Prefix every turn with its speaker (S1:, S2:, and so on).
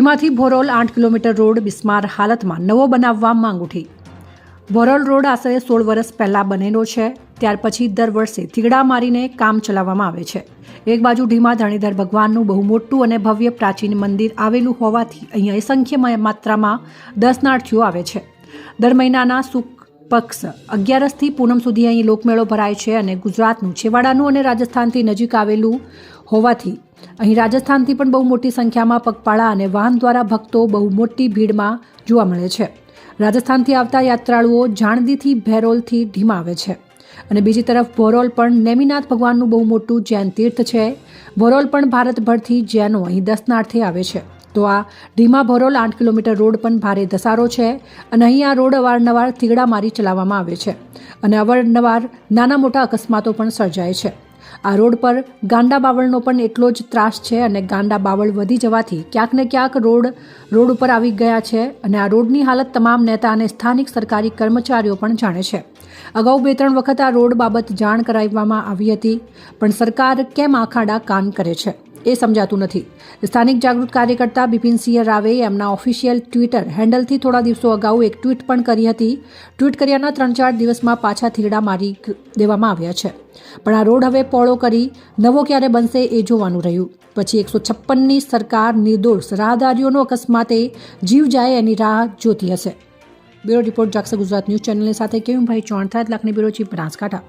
S1: ઢીમાથી ભોરોલ આઠ kilometre road બિસ્માર હાલતમાં નવો બનાવવા માંગ ઉઠી. ભોરોલ રોડ આશરે સોળ વર્ષ પહેલાં બનેલો છે, ત્યાર પછી દર વર્ષે થીગડા મારીને કામ ચલાવવામાં આવે છે. એક બાજુ ઢીમા ધણીધર ભગવાનનું બહુ મોટું અને ભવ્ય પ્રાચીન મંદિર આવેલું હોવાથી અહીંયા અસંખ્ય માત્રામાં દર્શનાર્થીઓ આવે છે. દર મહિનાના સુખ પક્ષ. અગિયારસથી પૂનમ સુધી અહીં લોકમેળો ભરાય છે અને ગુજરાતનું, છેવાડાનું અને રાજસ્થાનથી નજીક આવેલું હોવાથી અહીં રાજસ્થાનથી પણ બહુ મોટી સંખ્યામાં પગપાળા અને વાહન દ્વારા ભક્તો બહુ મોટી ભીડમાં જોવા મળે છે. રાજસ્થાનથી આવતા યાત્રાળુઓ જાણદીથી ભેરોલથી ઢીમા આવે છે. અને બીજી તરફ ભોરોલ પણ નેમિનાથ ભગવાનનું બહુ મોટું જૈન તીર્થ છે. ભોરોલ પણ ભારતભરથી જૈનો અહીં દર્શનાર્થે આવે છે. તો આ ઢીમા ભરોલ આઠ કિલોમીટર રોડ પણ ભારે ધસારો છે અને અહીં આ રોડ અવારનવાર થીગડા મારી ચલાવવામાં આવે છે અને અવારનવાર નાના મોટા અકસ્માતો પણ સર્જાય છે. આ રોડ પર ગાંડા બાવળનો પણ એટલો જ ત્રાસ છે અને ગાંડા બાવળ વધી જવાથી ક્યાંક ને ક્યાંક રોડ રોડ ઉપર આવી ગયા છે અને આ રોડની હાલત તમામ નેતા અને સ્થાનિક સરકારી કર્મચારીઓ પણ જાણે છે. અગાઉ બે ત્રણ વખત આ રોડ બાબત જાણ કરાવવામાં આવી હતી, પણ સરકાર કેમ આખાડા કાન કરે છે? એ સમજાતું નથી. સ્થાનિક જાગૃત કાર્યકર્તા બિપિનસિંહ રાવે એમના ઓફિશિયલ ટ્વિટર હેન્ડલથી થોડા દિવસો અગાઉ એક ટ્વીટ પણ કરી હતી. ટ્વીટ કર્યાના ત્રણ ચાર દિવસમાં પાછા થીગડા મારી દેવામાં આવ્યા છે. પણ આ રોડ હવે પહોળો કરી, નવો ક્યારે બનશે એ જોવાનું રહ્યું. પછી એકસો છપ્પનની સરકાર નિર્દોષ, રાહદારીઓનો અકસ્માતે જીવ જાય એની રાહ જોતી હશે. બ્યુરો રિપોર્ટ જાગશે ગુજરાત ન્યૂઝ ચેનલની સાથે. કેવુંભાઈ ચૌહાણ થાય લાખની બ્યુરો ચીફ બનાસકાંઠા.